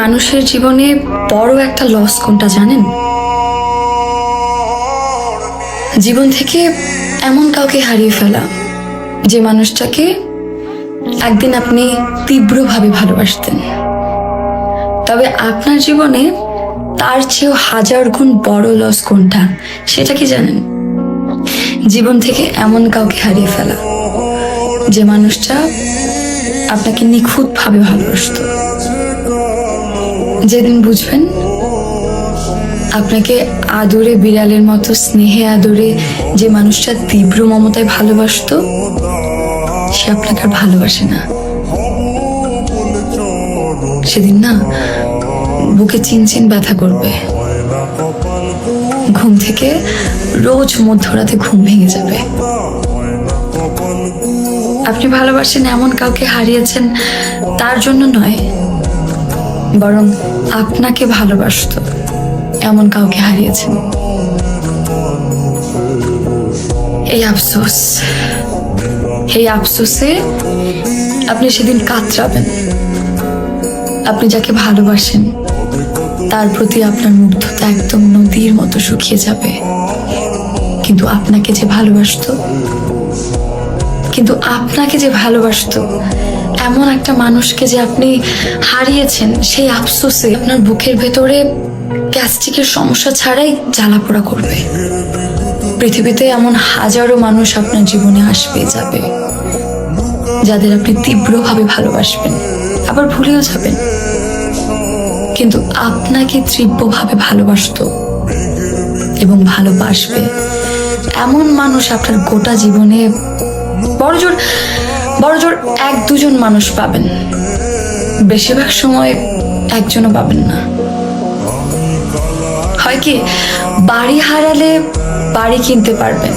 মানুষের জীবনে বড় একটা লস কোনটা জানেন? জীবন থেকে এমন কাউকে হারিয়ে ফেলা, যে মানুষটাকে একদিন আপনি তীব্রভাবে ভালোবাসতেন। তবে আপনার জীবনে তার চেয়েও হাজার গুণ বড় লস কোনটা, সেটা কি জানেন? জীবন থেকে এমন কাউকে হারিয়ে ফেলা, যে মানুষটা আপনাকে নিখুঁতভাবে ভালোবাসতো। যেদিন বুঝবেন, আপনাকে আদরে, বিড়ালের মতো স্নেহে আদরে যে মানুষটা তীব্র মমতায় ভালোবাসতো, সে আপনাকে আর ভালোবাসে না। সেদিন না, বুকে চিনচিন ব্যথা করবে। ঘুম থেকে রোজ মধ্যরাতে ঘুম ভেঙে যাবে। আপনি ভালোবাসেন, এমন কাউকে হারিয়েছেন, তার জন্য নয় বরং আপনাকে ভালোবাসতো, এমন কাউকে হারিয়েছেন। এই আফসোস, এই আফসোসে আপনি সেদিন কাতরাবেন। আপনি যাকে ভালোবাসেন, তার প্রতি আপনার মুগ্ধতা একদম নদীর মতো শুকিয়ে যাবে। কিন্তু আপনাকে যে ভালোবাসতো, কিন্তু আপনাকে যে ভালোবাসতো এমন একটা মানুষকে যে আপনি হারিয়েছেন, সেই আফসোসে আপনার বুকের ভেতরে গ্যাস্ট্রিকের সমস্যা ছাড়াই জ্বালাপোড়া করবে। পৃথিবীতে এমন হাজারো মানুষ আপনার জীবনে আসবে, যাবে, যাদের আপনি তীব্রভাবে ভালোবাসবেন, আবার ভুলেও যাবেন। কিন্তু আপনাকে তীব্রভাবে ভালোবাসতো এবং ভালোবাসবে এমন মানুষ আপনার গোটা জীবনে। বড় জোর বড় জোর এক দুজন মানুষ পাবেন। বেশিরভাগ সময় একজনও পাবেন না। হয় কি, বাড়ি হারালে বাড়ি কিনতে পারবেন,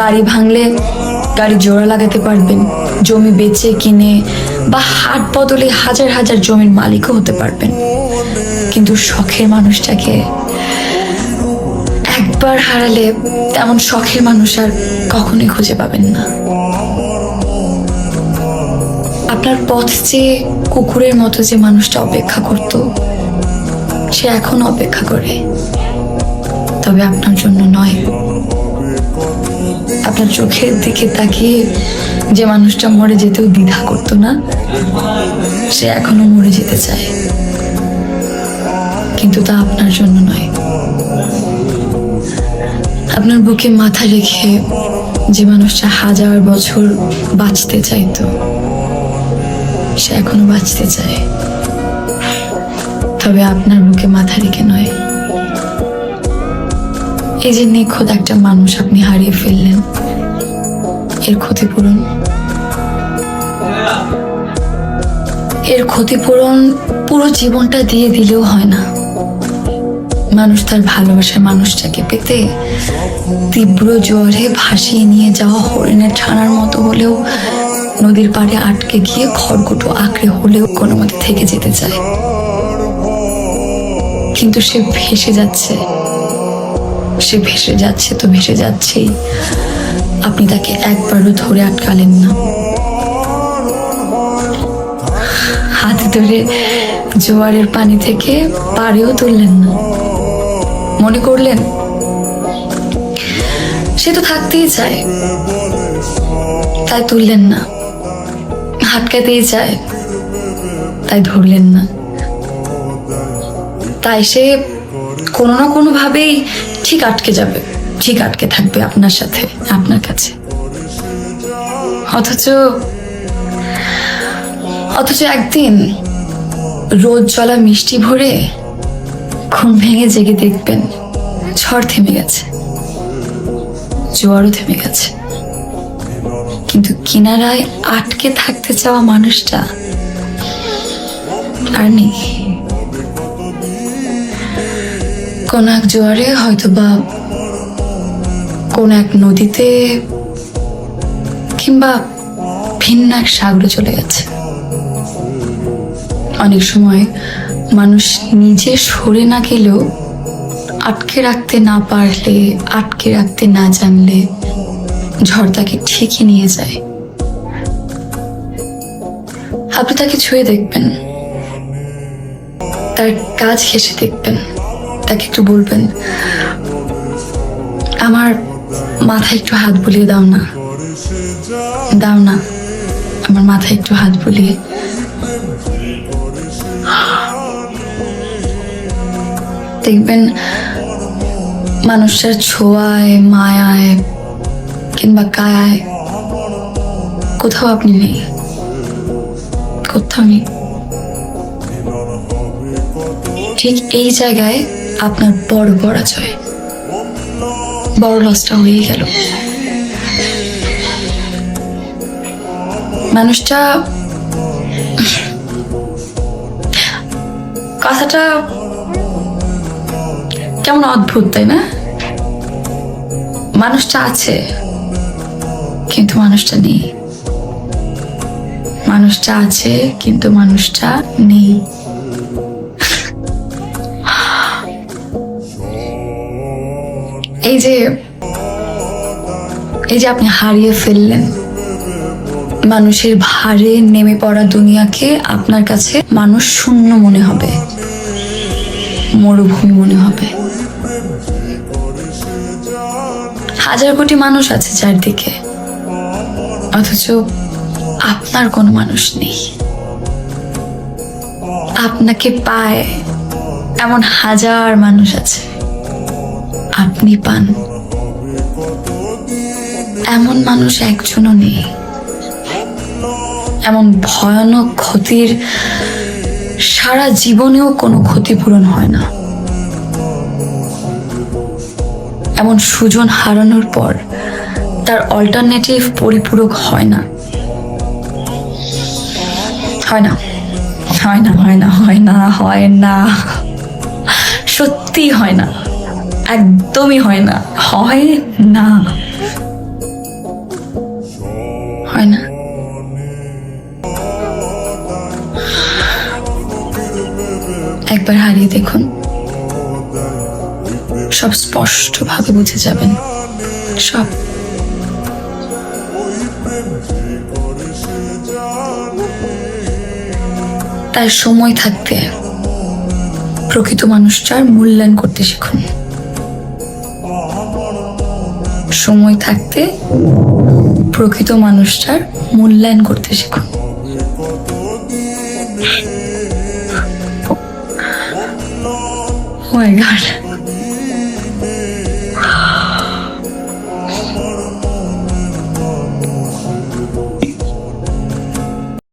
গাড়ি ভাঙলে গাড়ি জোড়া লাগাতে পারবেন, জমি বেচে কিনে বা হাট বদলে হাজার হাজার জমির মালিকও হতে পারবেন। কিন্তু শখের মানুষটাকে একবার হারালে তেমন শখের মানুষ আর কখনোই খুঁজে পাবেন না। আপনার পথ যে কুকুরের মতো যে মানুষটা অপেক্ষা করত, সে এখন অপেক্ষা করে। তবে আপনার জন্য নয়। আপনার চোখের দিকে তাকিয়ে যে মানুষটা মরে যেতেও দ্বিধা করতো না, সে এখনও মরে যেতে চায়। কিন্তু তা আপনার জন্য নয়। আপনার বুকে মাথা রেখে যে মানুষটা হাজার বছর বাঁচতে চাইতো সে এখনও বাঁচতে চায়। তবে আপনার বুকে মাথা রেখে নয়। এই যে নিখোঁজ একটা মানুষ আপনি হারিয়ে ফেললেন, এর ক্ষতিপূরণ? এর ক্ষতিপূরণ পুরো জীবনটা দিয়ে দিলেও হয় না। মানুষ তার ভালোবাসার মানুষটাকে পেতে তীব্র জ্বরে ভাসিয়ে নিয়ে যাওয়া হরিণের ছানার মতো হলেও নদীর পাড়ে আটকে গিয়ে খড়কুটো আঁকড়ে হলেও কোনো মতে থেকে যেতে চায়। কিন্তু সে ভেসে যাচ্ছে। সে ভেসে যাচ্ছে তো ভেসে যাচ্ছেই। আপনি তাকে একবারও ধরে আটকালেন না। হাতে ধরে জোয়ারের পানি থেকে পাড়েও তুললেন না। মনে করলেন, সে তো থাকতেই চায়, তাই তুললেন না। হাটকাতেই চায় তাই ধরলেন না। তাই সে কোনো না কোনো ভাবেই ঠিক আটকে যাবে। ঠিক আটকে থাকবে আপনার সাথে, আপনার কাছে। অথচ অথচ একদিন রোদ চলা মিষ্টি ভরে ঘুম ভেঙে জেগে দেখবেন ঝড় থেমে গেছে। জোয়ারও থেমে গেছে। কিন্তু কিনারায় আটকে থাকতে চাওয়া মানুষটা আর নেই। কোন এক জোয়ারে হয়তো বা কোন এক নদীতে কিংবা ভিন্ন এক সাগরে চলে গেছে। অনেক সময় মানুষ নিজে সরে না গেলেও আটকে রাখতে না পারলে, আটকে রাখতে না জানলে ঝড় তাকে ঠেকে নিয়ে যায়। আপনি তাকে ছুঁয়ে দেখবেন। তার কাজ ঘেসে দেখবেন। তাকে একটু বলবেন, আমার মাথায় একটু হাত বুলিয়ে দাও না। দাও না, আমার মাথায় একটু হাত বুলিয়ে। দেখবেন মানুষটার ছোঁয়ায়, মায়ায় কিংবা কায়ায় কোথাও আপনি নেই, কোথাও নেই। ঠিক এই জায়গায় আপনার বড় পরাজয়, বড় লসটা হয়ে গেল। মানুষটা, কথাটা কেমন অদ্ভুত, তাই না? মানুষটা আছে। কিন্তু মানুষটা নেই। মানুষটা আছে, কিন্তু মানুষটা নেই। এই যে এই যে আপনি হারিয়ে ফেললেন। মানুষের ভারে নেমে পড়া দুনিয়াকে আপনার কাছে মানুষ শূন্য মনে হবে। মরুভূমি মনে হবে। হাজার কোটি মানুষ আছে চারদিকে। অথচ আপনার কোনো মানুষ নেই। আপনাকে পায় এমন হাজার মানুষ আছে। আপনি পান। এমন মানুষ একজনও নেই। এমন ভয়ানক ক্ষতির সারা জীবনেও কোনো ক্ষতিপূরণ হয় না। এমন সুজন হারানোর পর তার অল্টারনেটিভ পরিপূরক হয় না। হয় না হয় না হয় না হয় না হয় না। সত্যি হয় না, একদমই হয় না হয় না। হয় না। একবার হারিয়ে দেখুন, সব স্পষ্টভাবে বুঝে যাবেন, সব তাই সময় থাকতে প্রকৃত মানুষটার মূল্যায়ন করতে শিখুন সময় থাকতে প্রকৃত মানুষটার মূল্যায়ন করতে শিখুন Oh my god.